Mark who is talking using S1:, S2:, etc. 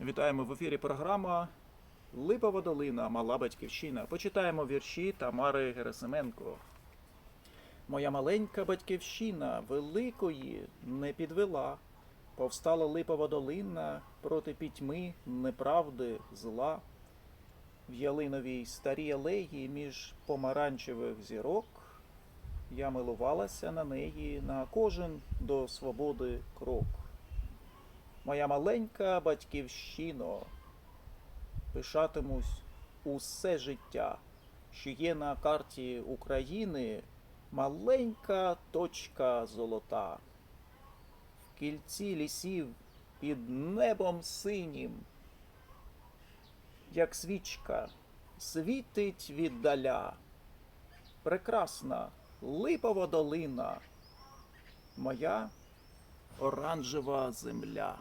S1: Вітаємо в ефірі програма Липова долина, мала батьківщина. Почитаємо вірші Тамари Герасименко. Моя маленька батьківщина великої не підвела. Повстала липова долина проти пітьми, неправди, зла. В ялиновій старій алеї між помаранчевих зірок я милувалася на неї на кожен до свободи крок. Моя маленька батьківщино, пишатимусь усе життя, що є на карті України маленька точка золота. В кільці лісів під небом синім, як свічка, світить віддаля. Прекрасна липова долина, моя оранжева земля.